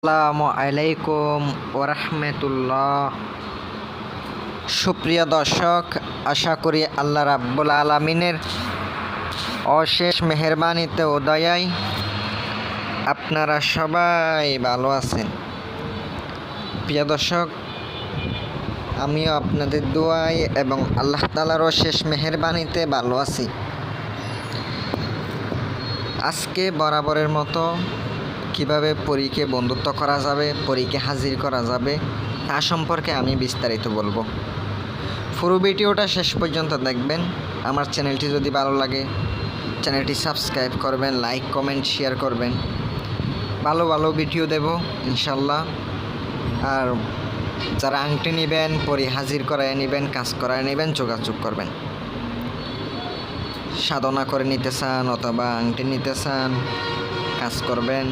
আসসালামু আলাইকুম ওরহমতুল্লাহ সুপ্রিয় দর্শক, আশা করি আল্লাহ রাব্বুল আলমিনের অশেষ মেহরবানিতে উদয়ায় আপনারা সবাই ভালো আছেন। প্রিয় দর্শক, আমিও আপনাদের দোয়ায় এবং আল্লাহ তালার অশেষ মেহরবানিতে ভালো আছি। আজকে বরাবরের মতো কীভাবে পরীকে বন্ধুত্ব করা যাবে, পরীকে হাজির করা যাবে, তা সম্পর্কে আমি বিস্তারিত বলব। পুরো ভিডিওটা শেষ পর্যন্ত দেখবেন। আমার চ্যানেলটি যদি ভালো লাগে, চ্যানেলটি সাবস্ক্রাইব করবেন, লাইক, কমেন্ট, শেয়ার করবেন। ভালো ভালো ভিডিও দেব, ইনশাল্লাহ। আর যারা আংটি নেবেন, পরি হাজির করায় নেবেন, কাজ করায় নেবেন, যোগাযোগ করবেন। সাধনা করে নিতে চান অথবা আংটি নিতে চান কাজ করবেন,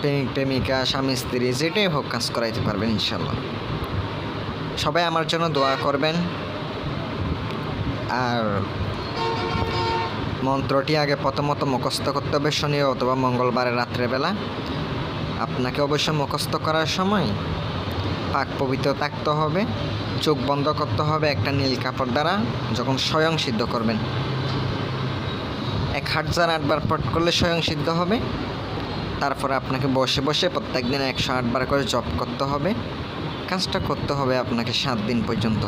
প্রেমিক, প্রেমিকা, স্বামী, স্ত্রী, যেটাই হোক কাজ করাইতে পারবেন, ইনশাল্লাহ। সবাই আমার জন্য দোয়া করবেন। আর মন্ত্রটি আগে প্রথমত মুখস্থ করতে হবে শনি অথবা মঙ্গলবারের রাত্রেবেলা। আপনাকে অবশ্য মুখস্থ করার সময় পাক পবিত্র থাকতে হবে, চোখ বন্ধ করতে হবে একটা নীল কাপড় দ্বারা, যখন স্বয়ং সিদ্ধ করবেন। এক হাজার আটবার পট করলে স্বয়ং সিদ্ধ হবে। তারপরে আপনাকে বসে বসে প্রত্যেক দিন একশো আটবার করে জপ করতে হবে। কাজটা করতে হবে আপনাকে সাত দিন পর্যন্ত।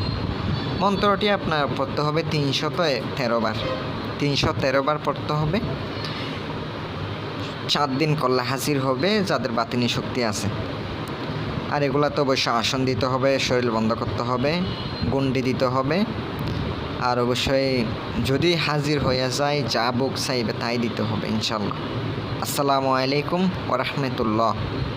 মন্ত্রটি আপনার পড়তে হবে তিনশত তেরো বার। তিনশো তেরো বার পড়তে হবে। সাত দিন করলে হাজির হবে যাদের বাতিনি শক্তি আছে। আর এগুলা তো অবশ্যই আসন দিতে হবে, শরীর বন্ধ করতে হবে, গুন্ডি দিতে হবে আর অবশ্যই যদি হাজির হয়ে যায়, যা বুক চাইবে তাই দিতে হবে ইনশাল্লাহ আসসালামু আলাইকুম ওরহমতুল্লাহ